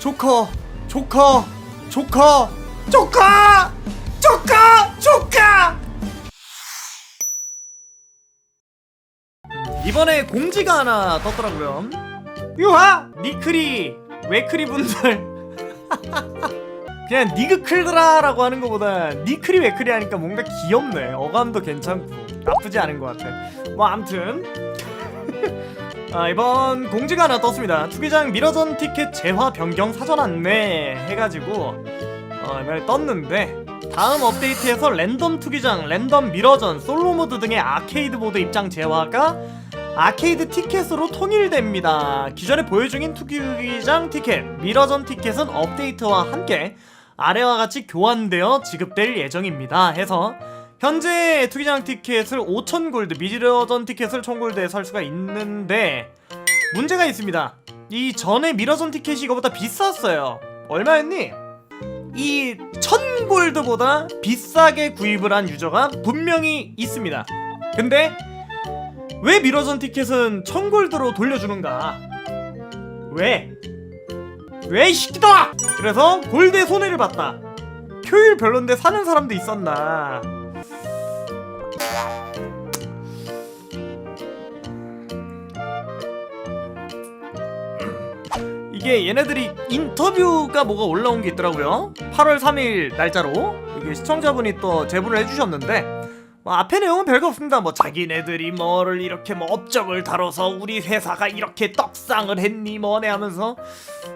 조커 조커 조커 조커 조커 조커! 이번에 공지가 하나 떴더라고요. 유하! 니크리 웨크리 분들. 그냥 니그클드라라고 하는 것보다 니크리 웨크리 하니까 뭔가 귀엽네. 어감도 괜찮고 나쁘지 않은 것 같아. 뭐 암튼 아, 이번 공지가 하나 떴습니다. 투기장 미러전 티켓 재화 변경 사전 안내 해가지고 어, 이번에 떴는데 다음 업데이트에서 랜덤 투기장, 랜덤 미러전, 솔로 모드 등의 아케이드 모드 입장 재화가 아케이드 티켓으로 통일됩니다. 기존에 보유 중인 투기장 티켓, 미러전 티켓은 업데이트와 함께 아래와 같이 교환되어 지급될 예정입니다. 해서 현재 투기장 티켓을 5,000 골드, 미러전 티켓을 1,000골드에 살 수가 있는데 문제가 있습니다. 이 전에 미러전 티켓이 이거보다 비쌌어요. 얼마였니? 이 1000 골드보다 비싸게 구입을 한 유저가 분명히 있습니다. 근데 왜 미러전 티켓은 1000 골드로 돌려주는가? 왜? 왜이 시끼다! 그래서 골드에 손해를 봤다. 효율 별론데 사는 사람도 있었나? 이게 얘네들이 인터뷰가 뭐가 올라온 게 있더라고요. 8월 3일 날짜로 이게 시청자분이 또 제보를 해주셨는데 뭐 앞에 내용은 별거 없습니다. 뭐 자기네들이 뭐를 이렇게 뭐 업적을 다뤄서 우리 회사가 이렇게 떡상을 했니 뭐네 하면서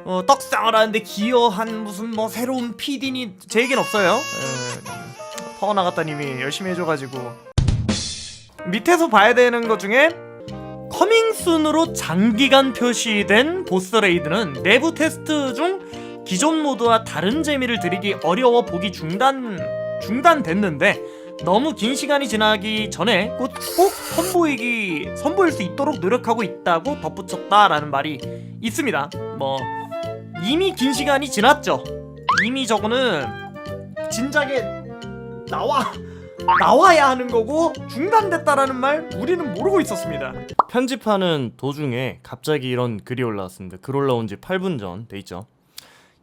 어, 떡상을 하는데 기여한 무슨 뭐 새로운 PD니 제 얘기는 없어요. 에, 퍼 나갔다님이 열심히 해줘가지고 밑에서 봐야 되는 것 중에 커밍순으로 장기간 표시된 보스 레이드는 내부 테스트 중 기존 모드와 다른 재미를 드리기 어려워 보기 중단 중단됐는데 너무 긴 시간이 지나기 전에 꼭, 꼭 선보이기 선보일 수 있도록 노력하고 있다고 덧붙였다라는 말이 있습니다. 뭐 이미 긴 시간이 지났죠. 이미 저거는 진작에 나와 나와야 하는 거고 중단됐다라는 말 우리는 모르고 있었습니다. 편집하는 도중에 갑자기 이런 글이 올라왔습니다. 글 올라온 지 8분 전 돼 있죠.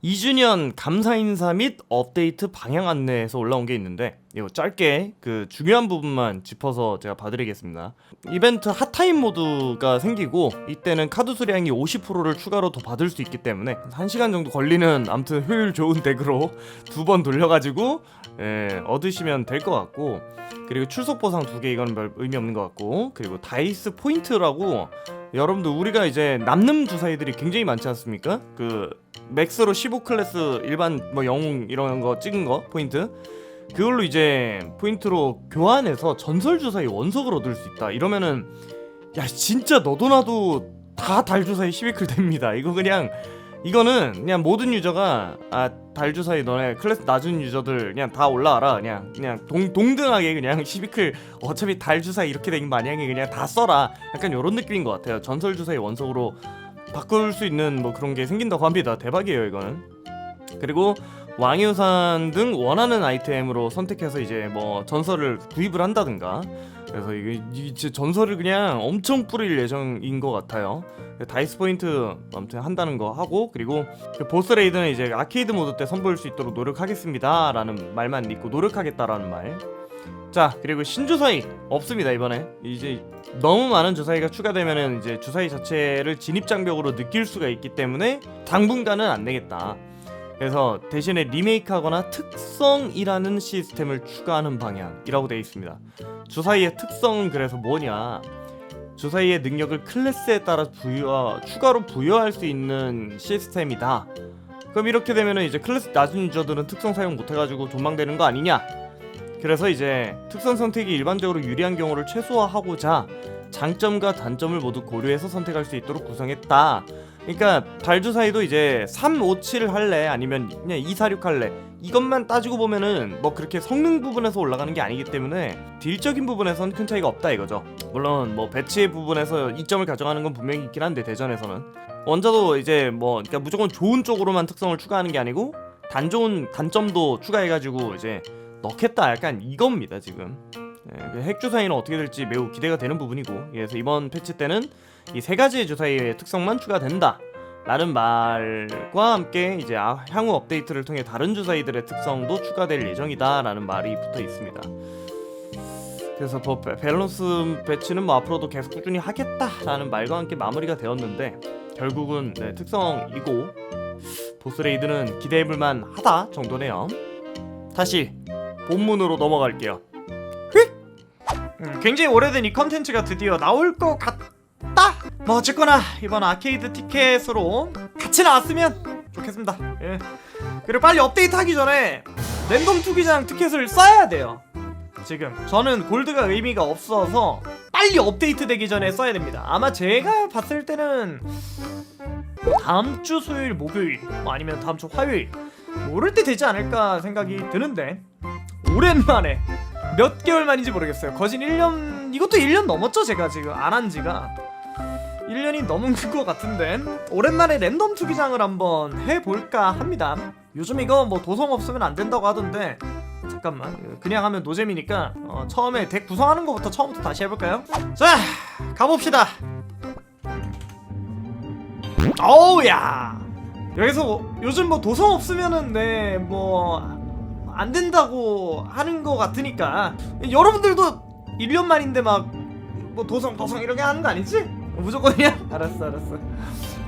2주년 감사 인사 및 업데이트 방향 안내에서 올라온 게 있는데 이거 짧게 그 중요한 부분만 짚어서 제가 봐드리겠습니다. 이벤트 핫타임 모드가 생기고 이때는 카드 수량이 50%를 추가로 더 받을 수 있기 때문에 1시간 정도 걸리는 아무튼 효율 좋은 덱으로 두 번 돌려가지고 예, 얻으시면 될 것 같고 그리고 출석 보상 두 개 이건 별 의미 없는 것 같고 그리고 다이스 포인트라고 여러분들 우리가 이제 남는 주사위들이 굉장히 많지 않습니까? 그 맥스로 15 클래스 일반 뭐 영웅 이런 거 찍은 거 포인트. 그걸로 이제 포인트로 교환해서 전설 주사위 원석을 얻을 수 있다. 이러면은 야 진짜 너도 나도 다 달 주사위 12클 됩니다. 이거 그냥 이거는 그냥 모든 유저가 아 달 주사위 너네 클래스 낮은 유저들 그냥 다 올라와라. 그냥 그냥 동, 동등하게 그냥 12클 어차피 달 주사위 이렇게 된 마냥에 그냥 다 써라. 약간 요런 느낌인 것 같아요. 전설 주사위 원석으로 바꿀 수 있는 뭐 그런 게 생긴다고 합니다 대박이에요 이거는 그리고 왕유산 등 원하는 아이템으로 선택해서 이제 뭐 전설을 구입을 한다든가 그래서 이게 이제 전설을 그냥 엄청 뿌릴 예정인 것 같아요. 다이스 포인트 아무튼 한다는 거 하고 그리고 그 보스 레이드는 이제 아케이드 모드 때 선보일 수 있도록 노력하겠습니다 라는 말만 있고 노력하겠다라는 말. 자 그리고 신주사위 없습니다 이번에 이제 너무 많은 주사위가 추가되면은 이제 주사위 자체를 진입 장벽으로 느낄 수가 있기 때문에 당분간은 안 되겠다. 그래서 대신에 리메이크하거나 특성이라는 시스템을 추가하는 방향이라고 되어 있습니다. 주사위의 특성은 그래서 뭐냐? 주사위의 능력을 클래스에 따라 부여 추가로 부여할 수 있는 시스템이다. 그럼 이렇게 되면은 이제 클래스 낮은 유저들은 특성 사용 못 해가지고 존망되는 거 아니냐? 그래서 이제 특성 선택이 일반적으로 유리한 경우를 최소화하고자 장점과 단점을 모두 고려해서 선택할 수 있도록 구성했다. 그러니까 달주사위도 이제 3, 5, 7 할래 아니면 그냥 2, 4, 6 할래 이것만 따지고 보면은 뭐 그렇게 성능 부분에서 올라가는 게 아니기 때문에 딜적인 부분에선 큰 차이가 없다 이거죠. 물론 뭐 배치 부분에서 이점을 가져가는 건 분명히 있긴 한데 대전에서는 원자도 이제 뭐 그러니까 무조건 좋은 쪽으로만 특성을 추가하는 게 아니고 단 좋은 단점도 추가해가지고 이제 넣겠다 약간 이겁니다 지금. 예, 핵 주사위는 어떻게 될지 매우 기대가 되는 부분이고 그래서 이번 패치 때는 이 세 가지의 주사위의 특성만 추가된다 라는 말과 함께 이제 아- 향후 업데이트를 통해 다른 주사위들의 특성도 추가될 예정이다 라는 말이 붙어 있습니다. 그래서 뭐 배- 밸런스 배치는 뭐 앞으로도 계속 꾸준히 하겠다라는 말과 함께 마무리가 되었는데 결국은 네, 특성이고 보스 레이드는 기대해볼만 하다 정도네요. 다시 본문으로 넘어갈게요. 음, 굉장히 오래된 이 컨텐츠가 드디어 나올 것 같다. 뭐 어쨌거나 이번 아케이드 티켓으로 같이 나왔으면 좋겠습니다. 예. 그리고 빨리 업데이트하기 전에 랜덤 투기장 티켓을 써야 돼요. 지금 저는 골드가 의미가 없어서 빨리 업데이트 되기 전에 써야 됩니다. 아마 제가 봤을 때는 다음 주 수요일, 목요일, 뭐 아니면 다음 주 화요일 모를 때 되지 않을까 생각이 드는데 오랜만에 몇 개월 만인지 모르겠어요. 거진 1년 이것도 1년 넘었죠 제가 지금 안 한 지가 1년이 넘은 것 같은데 오랜만에 랜덤 투기장을 한번 해볼까 합니다. 요즘 이거 뭐 도성 없으면 안 된다고 하던데 잠깐만 그냥 하면 노잼이니까 어, 처음에 덱 구성하는 것부터 처음부터 다시 해볼까요? 자 가봅시다. 어우야 여기서 뭐, 요즘 뭐 도성 없으면은 네뭐 안 된다고 하는 것 같으니까. 여러분들도 1년 만인데 막 뭐 도성 도성 이렇게 하는 거 아니지? 무조건이야? 알았어 알았어.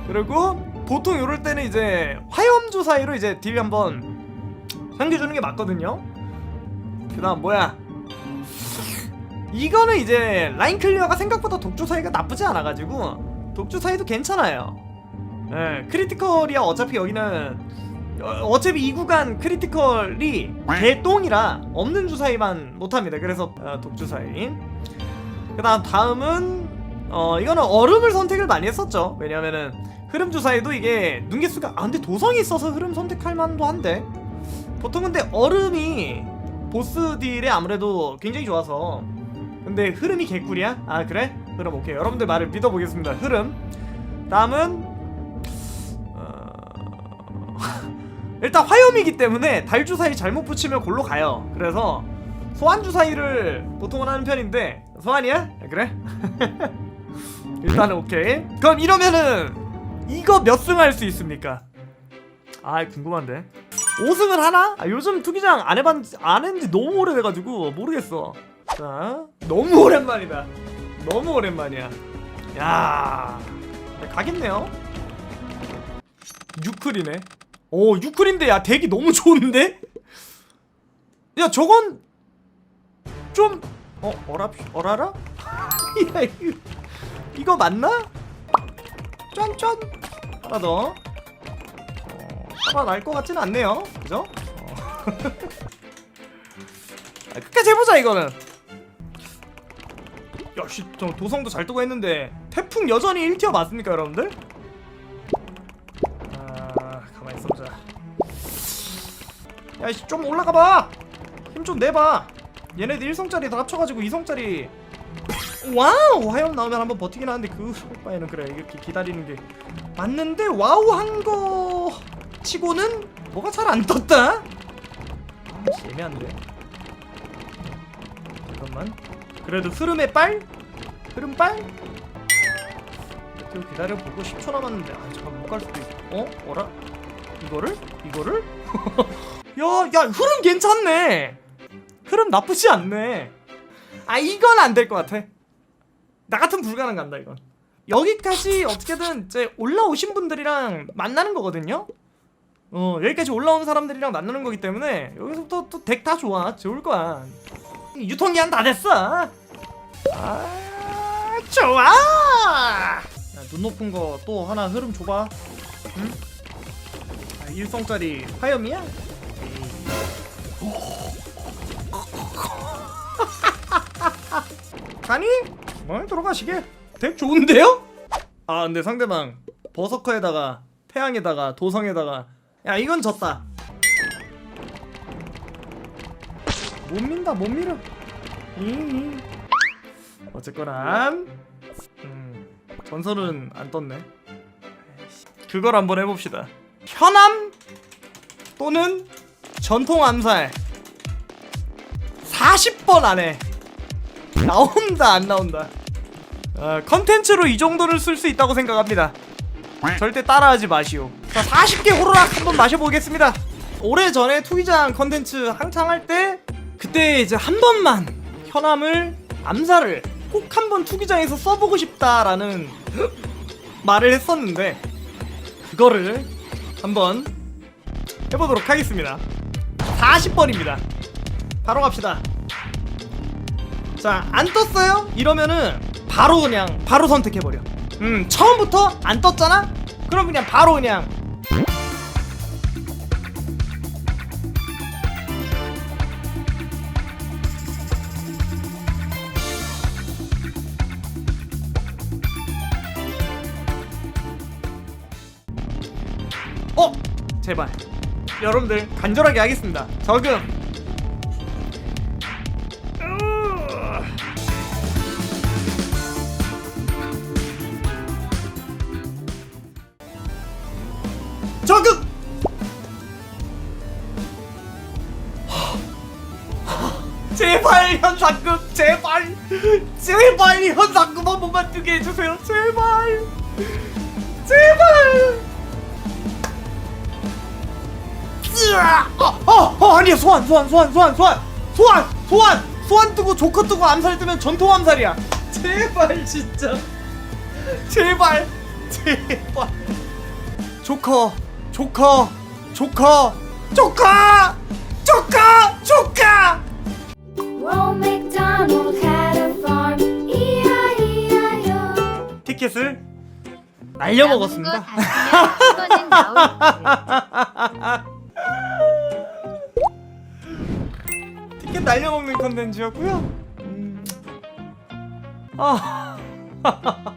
그리고 보통 이럴 때는 이제 화염조 사이로 이제 딜 한번 당겨주는 게 맞거든요. 그 다음 뭐야? 이거는 이제 라인 클리어가 생각보다 독주 사이가 나쁘지 않아가지고 독주 사이도 괜찮아요. 예, 크리티컬이야. 어차피 여기는 어, 어차피 이 구간 크리티컬이 개똥이라 없는 주사위만 못합니다. 그래서 어, 독주사위. 그 다음 다음은 어 이거는 얼음을 선택을 많이 했었죠. 왜냐면은 흐름 주사위도 이게 눈개수가 아 근데 도성이 있어서 흐름 선택할 만도 한데 보통 근데 얼음이 보스 딜에 아무래도 굉장히 좋아서 근데 흐름이 개꿀이야? 아 그래? 흐름 오케이 여러분들 말을 믿어보겠습니다. 흐름 다음은 일단 화염이기 때문에 달 주사위 잘못 붙이면 골로 가요. 그래서 소환 주사위를 보통은 하는 편인데 소환이야? 아, 그래? 일단은 오케이. 그럼 이러면은 이거 몇 승 할 수 있습니까? 아 궁금한데. 5승을 하나? 아, 요즘 투기장 안 해봤 안 했는지 너무 오래돼가지고 모르겠어. 자 너무 오랜만이다. 너무 오랜만이야. 야 가겠네요. 유클이네. 오 유클인데 야 덱이 너무 좋은데? 야 저건 좀 어? 어라 어라라? 야 이거 이거 맞나? 짠짠 하나 더 어, 살아날 것 같진 않네요 그죠? 어. 아, 끝까지 해보자 이거는 저 도성도 잘 뜨고 했는데 태풍 여전히 1티어 맞습니까 여러분들? 야씨 좀 올라가봐 힘 좀 내봐 얘네들 1성짜리 다 합쳐가지고 2성짜리 와우 화염 나오면 한번 버티긴 하는데 그 오빠에는 그래 이렇게 기다리는 게 맞는데 와우 한 거 치고는 뭐가 잘 안 떴다 아씨 애매한데 잠깐만 그래도 흐름의 빨? 흐름 빨? 이렇게 기다려보고 10초 남았는데 아 잠깐 못 갈 수도 있어 어? 어라? 이거를? 이거를? 야, 야, 흐름 괜찮네. 흐름 나쁘지 않네. 아, 이건 안 될 것 같아. 나 같은 불가능 간다 이건. 여기까지 어떻게든 이제 올라오신 분들이랑 만나는 거거든요. 어, 여기까지 올라온 사람들이랑 만나는 거기 때문에 여기서부터 또 덱 다 좋아. 좋을 거야. 유통기한 다 됐어. 아, 좋아. 야, 눈 높은 거 또 하나 흐름 줘봐. 응? 아, 1성짜리 화염이야? 가니? 어, 들어가시게. 덱 좋은데요? 아, 근데 상대방 버서커에다가 태양에다가 도성에다가 야, 이건 졌다. 못 민다, 못 밀어. 이. 어쨌거나 음, 전설은 안 떴네. 그걸 한번 해봅시다. 현암 또는 전통 암살 40번 안에 나온다 안 나온다 어, 컨텐츠로 이 정도는 쓸수 있다고 생각합니다 절대 따라하지 마시오. 자, 40개 호루락 한번 마셔보겠습니다. 오래 전에 투기장 컨텐츠 한창 할 때 그때 이제 한 번만 현암을 암살을 꼭 한 번 투기장에서 써보고 싶다라는 말을 했었는데 그거를 한번 해보도록 하겠습니다. 40번입니다. 바로 갑시다. 자, 안 떴어요? 이러면은 바로 그냥 바로 선택해버려. 음, 처음부터 안 떴잖아? 그럼 그냥 바로 그냥 어! 제발. 여러분들 간절하게 하겠습니다. 저금. 으. 저금. 제발 현상금 제발 제발 현상금 한 번만 뜨게 해주세요 제발 아니야 소환 소환 소환 소환 소환. 소환 소환. 소환 뜨고 조커 뜨고 암살 뜨면 전통 암살이야. 제발 진짜. 제발 제발. 조커 조커 조커 조커 조커 조커. Farm, E-I-E-I-O. 티켓을 날려 먹었습니다. 컨텐츠였고요. 음. 아